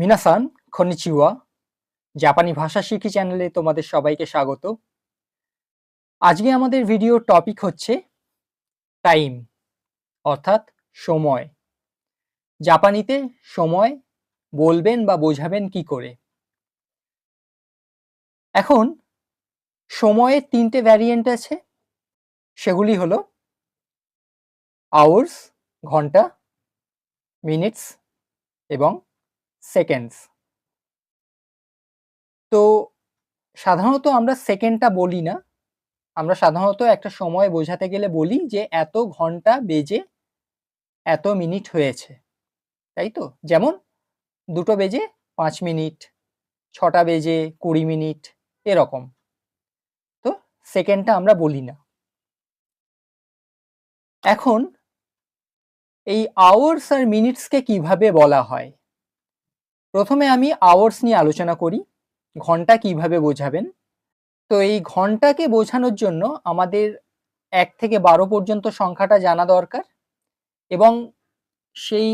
মিনাসান, খনিচিওয়া, জাপানি ভাষা শিখি চ্যানেলে তোমাদের সবাইকে স্বাগত। আজকে আমাদের ভিডিওর টপিক হচ্ছে টাইম অর্থাৎ সময়। জাপানিতে সময় বলবেন বা বোঝাবেন কি করে? এখন সময়ের তিনটে ভ্যারিয়েন্ট আছে, সেগুলি হলো আওয়ার্স ঘণ্টা মিনিটস এবং সেকেন্ডস তো সাধারণত আমরা সেকেন্ডটা বলি না। আমরা সাধারণত একটা সময় বোঝাতে গেলে বলি যে এত ঘণ্টা বেজে এত মিনিট হয়েছে। তাই তো? যেমন দুটো বেজে পাঁচ মিনিট, ছটা বেজে কুড়ি মিনিট, এরকম। তো সেকেন্ডটা আমরা বলি না। এখন এই আওয়ার্স আর মিনিটসকে কীভাবে বলা হয়? প্রথমে আমি আওয়ার্স নিয়ে আলোচনা করি, ঘণ্টা কীভাবে বোঝাবেন? তো এই ঘন্টাকে বোঝানোর জন্য আমাদের এক থেকে বারো পর্যন্ত সংখ্যাটা জানা দরকার এবং সেই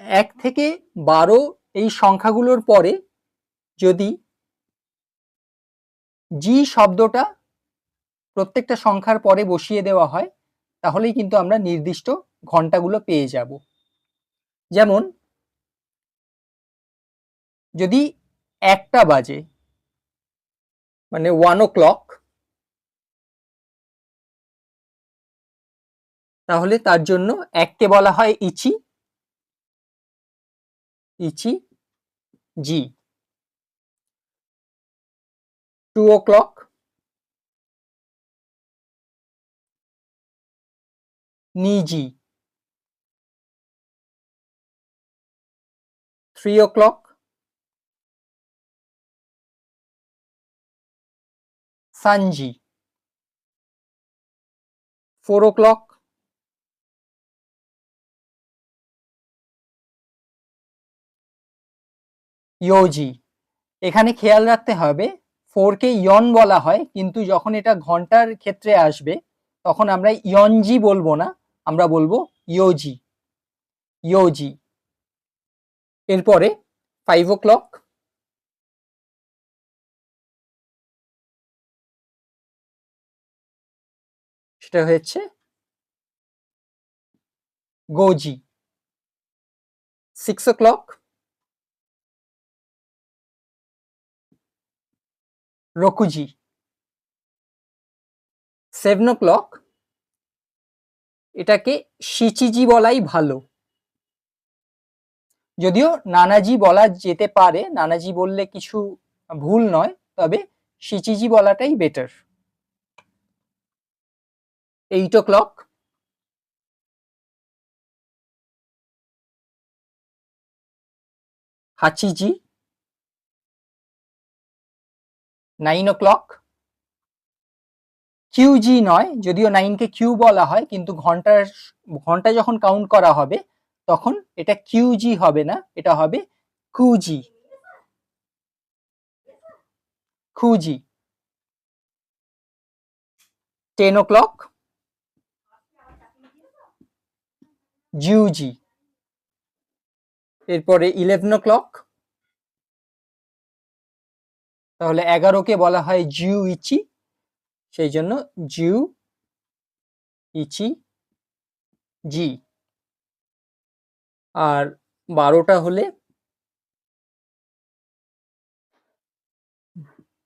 এক থেকে বারো এই সংখ্যাগুলোর পরে যদি জি শব্দটা প্রত্যেকটা সংখ্যার পরে বসিয়ে দেওয়া হয়, তাহলেই কিন্তু আমরা নির্দিষ্ট ঘন্টাগুলো পেয়ে যাব। যেমন, যদি একটা বাজে মানে ওয়ান ও ক্লক তাহলে তার জন্য এককে বলা হয় ইচি। ইচি, জি। টু ও ক্লক নিজি। Three o'clock? Sanji. Four o'clock? ইয়োজি এখানে খেয়াল রাখতে হবে ফোরকে ইয়ন বলা হয়, কিন্তু যখন এটা ঘণ্টার ক্ষেত্রে আসবে, তখন আমরা ইয়নজি বলব না, আমরা বলব ইয়োজি ইয়োজি এরপরে ফাইভ ও ক্লক সেটা হচ্ছে গোজি সিক্স ও ক্লক রকুজি সেভেন ও ক্লক এটাকে সিচিজি বলাই ভালো। যদিও নানাজি বলা যেতে পারে, নানাজি বললে কিছু ভুল নয়, তবে সিচিজি বলাটাই বেটার এইট ও ক্লক হাচিজি। নাইন ও ক্লক কিউজি নয়, যদিও নাইনকে কিউ বলা হয়, কিন্তু ঘণ্টার ঘণ্টা যখন কাউন্ট করা হবে তখন এটা কিউজি হবে না, এটা হবে কুজি খুজি টেন ও ক্লক জিউজি এরপরে ইলেভেন ও ক্লক তাহলে এগারোকে বলা হয় জিউ ইচি সেই জন্য জিউ ইচি জি আর বারোটা হলে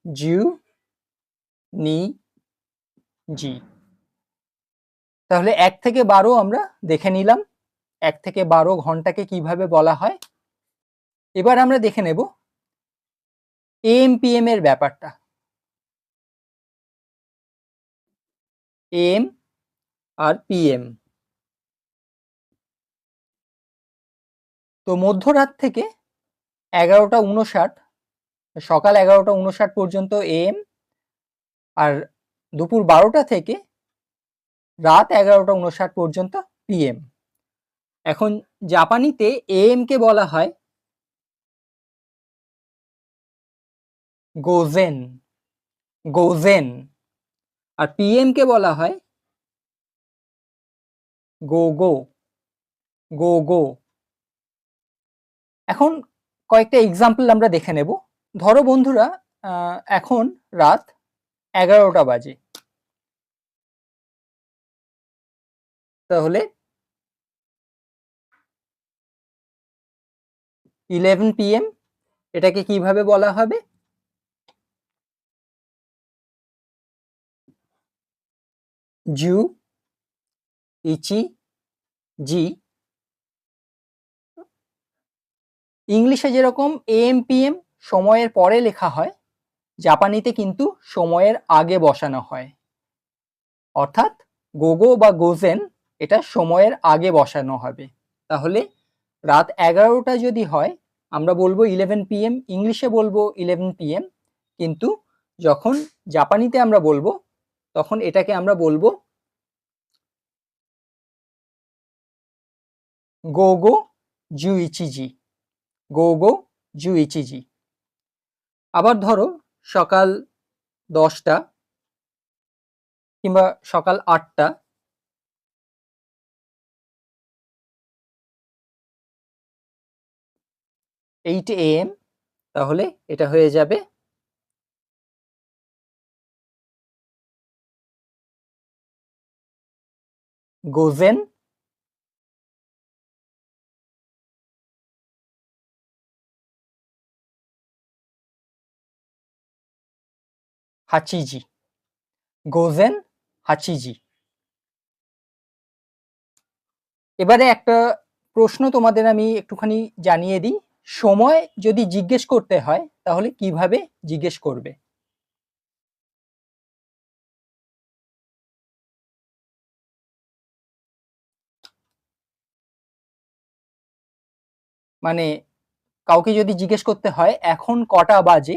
জিউ নি, জি। তাহলে এক থেকে বারো আমরা দেখে নিলাম। এক থেকে বারো ঘন্টাকে কীভাবে বলা হয়? এবার আমরা দেখে নেব। এম পিএম এর ব্যাপারটা। এম আর পিএম তো মধ্যরাত থেকে এগারোটা উনষাট সকাল এগারোটা উনষাট পর্যন্ত এম আর দুপুর বারোটা থেকে রাত এগারোটা উনষাট পর্যন্ত পিএম এখন জাপানিতে এম কে বলা হয় গোজেন গোজেন। আর পিএম কে বলা হয় গো গো গো গো এখন কয়েকটা এক্সাম্পল আমরা দেখে নেব। ধরো বন্ধুরা এখন রাত এগারোটা বাজে। তাহলে ইলেভেন পিএম এটাকে কীভাবে বলা হবে? জু, ইচি, জি ইংলিশে যেরকম এএম পিএম সময়ের পরে লেখা হয়, জাপানিতে কিন্তু সময়ের আগে বসানো হয়। অর্থাৎ গোগো বা গোজেন এটা সময়ের আগে বসানো হবে। তাহলে রাত এগারোটা যদি হয়, আমরা বলব ইলেভেন পিএম ইংলিশে বলব ইলেভেন পিএম কিন্তু যখন জাপানিতে আমরা বলব, তখন এটাকে আমরা বলব গোগো জুইচিজি গোগো, জুইচিজি। আবার ধরো সকাল দশটা কিংবা সকাল আটটা। এইট এএম তাহলে এটা হয়ে যাবে গোজেন। হাচিজি গোজেন হাচিজি এবারে একটা প্রশ্ন তোমাদের আমি একটুখানি জানিয়ে দিই। সময় যদি জিজ্ঞেস করতে হয়, তাহলে কীভাবে জিজ্ঞেস করবে? মানে কাউকে যদি জিজ্ঞেস করতে হয়, এখন কটা বাজে?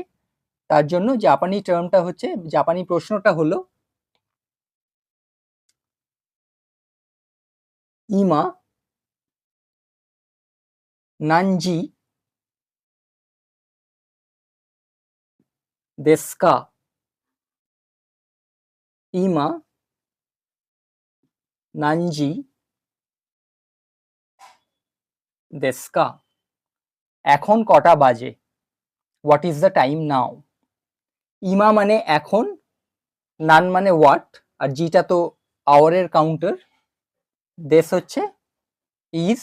তার জন্য জাপানি টার্মটা হচ্ছে, জাপানি প্রশ্নটা হলো, ইমা নানজি দেস্কা ইমা নানজি দেস্কা। এখন কটা বাজে? What is the time now ইমা মানে এখন, নান মানে হোয়াট আর জিটা তো আওয়ারের কাউন্টার দেশ হচ্ছে ইজ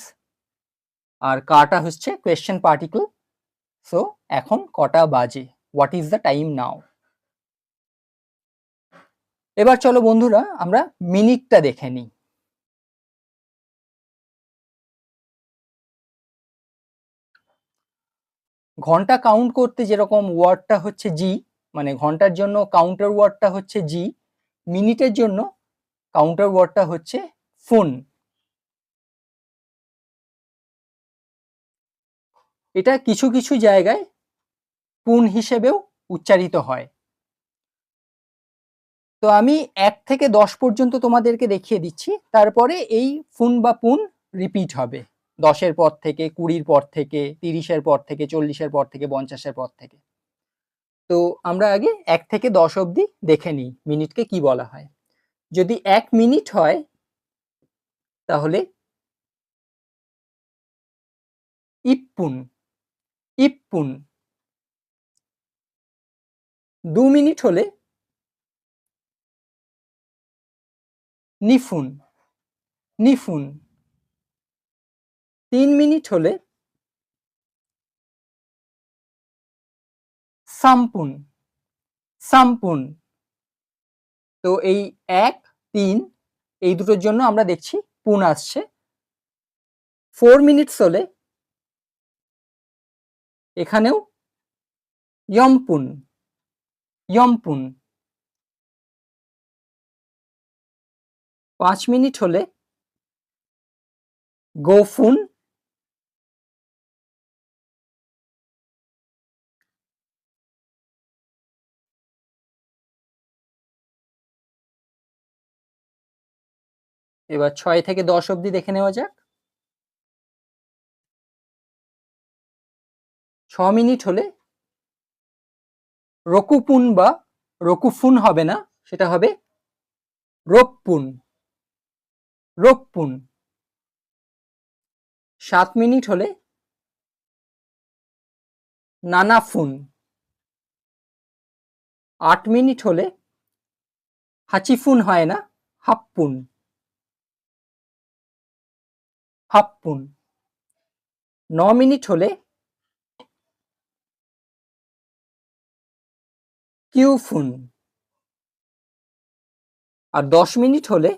আর কাটা হচ্ছে কোয়েশ্চেন পার্টিকল সো এখন কটা বাজে what is the time now এবার চলো বন্ধুরা, আমরা মিনিটটা দেখে নিই। ঘণ্টা কাউন্ট করতে যেরকম ওয়ার্ডটা হচ্ছে জি মানে ঘণ্টার জন্য কাউন্টার ওয়ার্ডটা হচ্ছে জি মিনিটের জন্য কাউন্টার ওয়ার্ডটা হচ্ছে ফোন এটা কিছু কিছু জায়গায় পুন হিসেবেও উচ্চারিত হয়। তো আমি এক থেকে দশ পর্যন্ত তোমাদেরকে দেখিয়ে দিচ্ছি, তারপরে এই ফুন বা পুন রিপিট হবে। দশের পর থেকে, কুড়ির পর থেকে, তিরিশের পর থেকে, চল্লিশের পর থেকে, পঞ্চাশের পর থেকে। তো আমরা আগে এক থেকে দশ অবধি দেখে নিই মিনিটকে কি বলা হয়। যদি এক মিনিট হয়, তাহলে ইপ্পুন ইপ্পুন। দু মিনিট হলে নিফুন নিফুন। তিন মিনিট হলে সাম্পুন সাম্পুন। তো এই এক, তিন, এই দুটোর জন্য আমরা দেখছি পুন আসছে। ফোর মিনিটস হলে এখানেও ইয়ম্পুন ইয়ম্পুন। পাঁচ মিনিট হলে গোফুন এবার ছয় থেকে দশ অবধি দেখে নেওয়া যাক। ছ মিনিট হলে রকুপুন বা রকুফুন হবে না, সেটা হবে রোকপুন রোকপুন সাত মিনিট হলে নানা ফুন আট মিনিট হলে হাচিফুন হয় না, হাপ্পুন। হাপ্পুন। ন মিনিট হলে কিউফুন। আর দশ মিনিট হলে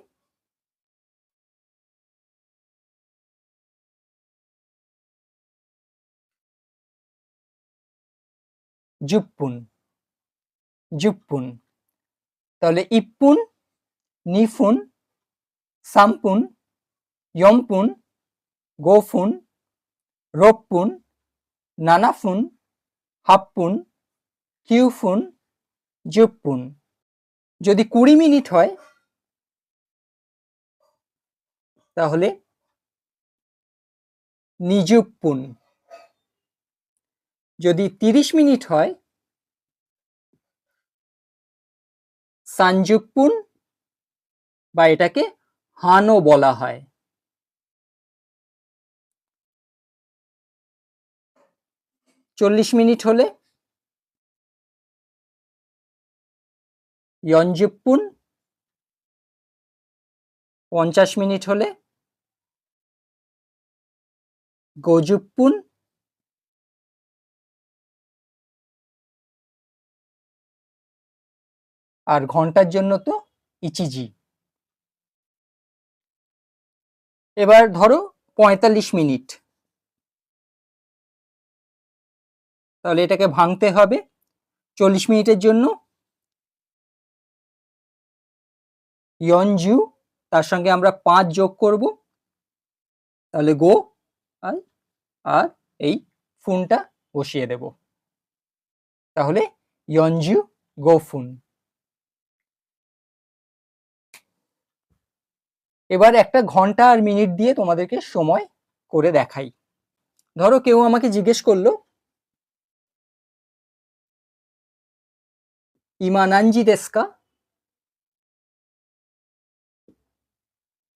জুপ্পুন। জুপ্পুন। তাহলে ইপ্পুন, নিফুন, সামপুন, ইয়মপুন গোফুন, রোপ্পুন, নানাফুন, হাপ্পুন, কিউফুন, জুপ্পুন। যদি কুড়ি মিনিট হয়, তাহলে নিজুপ্পুন যদি তিরিশ মিনিট হয়, সানজুপ্পুন, বা এটাকে হানও বলা হয়। চল্লিশ মিনিট হলে। ইয়ঞ্জুপ্পুন পঞ্চাশ মিনিট হলে। গোজুপ্পুন। আর ঘণ্টার জন্য তো ইচিজি। এবার ধরো পঁয়তাল্লিশ মিনিট। তাহলে এটাকে ভাঙতে হবে চল্লিশ মিনিটের জন্য। ইয়নজু, তার সঙ্গে আমরা পাঁচ যোগ করব। তাহলে গো আর এই ফুনটা বসিয়ে দেব। তাহলে ইয়নজু, গো ফুন। এবার একটা ঘণ্টা আর মিনিট দিয়ে তোমাদেরকে সময় করে দেখাই। ধরো কেউ আমাকে জিজ্ঞেস করল ইমানাঞ্জি দেস্কা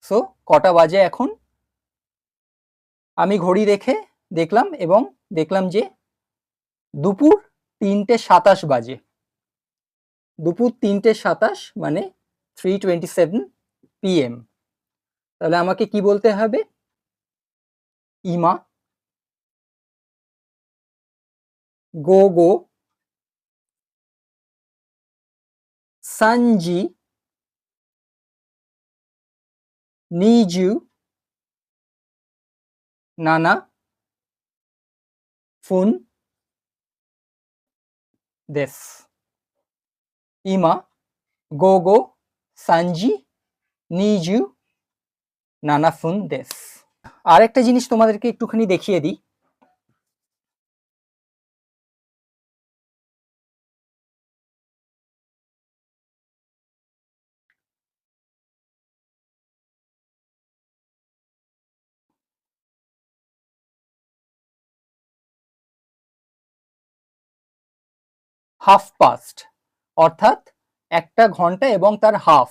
সো কটা বাজে এখন? আমি ঘড়ি দেখে দেখলাম এবং দেখলাম যে দুপুর তিনটে সাতাশ বাজে। দুপুর তিনটে সাতাশ মানে থ্রি টোয়েন্টি সেভেন পিএম তাহলে আমাকে কি বলতে হবে? ইমা। গো গো। সানজি নিজু নানা ফুন দেস ইমা গো গো সানজি নিজু নানা ফুন দেস আর একটা জিনিস তোমাদেরকে একটুখানি দেখিয়ে দিই। হাফ পাস্ট অর্থাৎ একটা ঘণ্টা এবং তার হাফ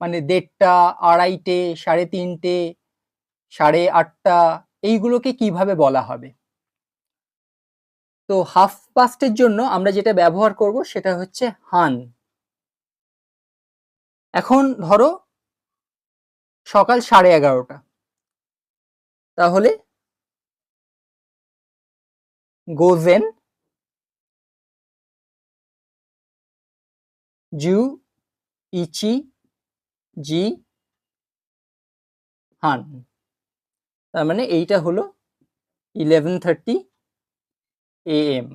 মানে দেড়টা, আড়াইটে, সাড়ে তিনটে, সাড়ে আটটা, এইগুলোকে কীভাবে বলা হবে? তো হাফ পাস্টের জন্য আমরা যেটা ব্যবহার করব সেটা হচ্ছে হান এখন ধরো সকাল সাড়ে এগারোটা। তাহলে গোজেন জু, ইচি, জি, হান। তার মানে এইটা হলো ইলেভেন থার্টি এএম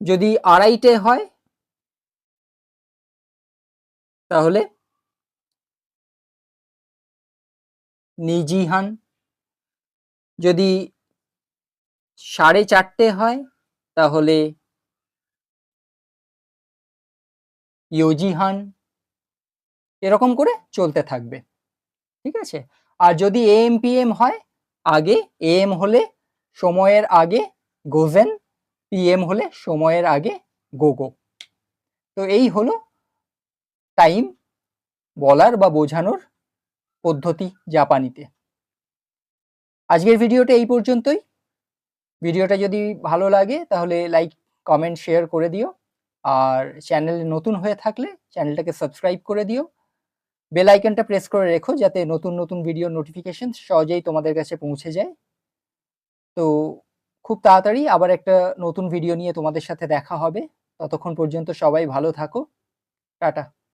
যদি আড়াইটে হয়, তাহলে নিজিহান যদি সাড়ে চারটে হয়, তাহলে ইয়োজিহান এরকম করে চলতে থাকবে। ঠিক আছে? আর যদি এএম, পিএম হয়, আগে এএম হলে সময়ের আগে গোজেন, পিএম হলে সময়ের আগে গোগো। তো এই হলো টাইম বলার বা বোঝানোর পদ্ধতি জাপানিতে। আজকের ভিডিওটা এই পর্যন্তই। ভিডিওটা যদি ভালো লাগে, তাহলে লাইক কমেন্ট শেয়ার করে দিও। আর চ্যানেলে নতুন হয়ে থাকলে চ্যানেলটাকে সাবস্ক্রাইব করে দিও। বেল আইকনটা প্রেস করে রেখো, যাতে নতুন নতুন ভিডিও নোটিফিকেশন সহজেই তোমাদের কাছে পৌঁছে যায়। তো খুব তাড়াতাড়ি আবার একটা নতুন ভিডিও নিয়ে তোমাদের সাথে দেখা হবে। ততক্ষণ পর্যন্ত সবাই ভালো থাকো। টাটা।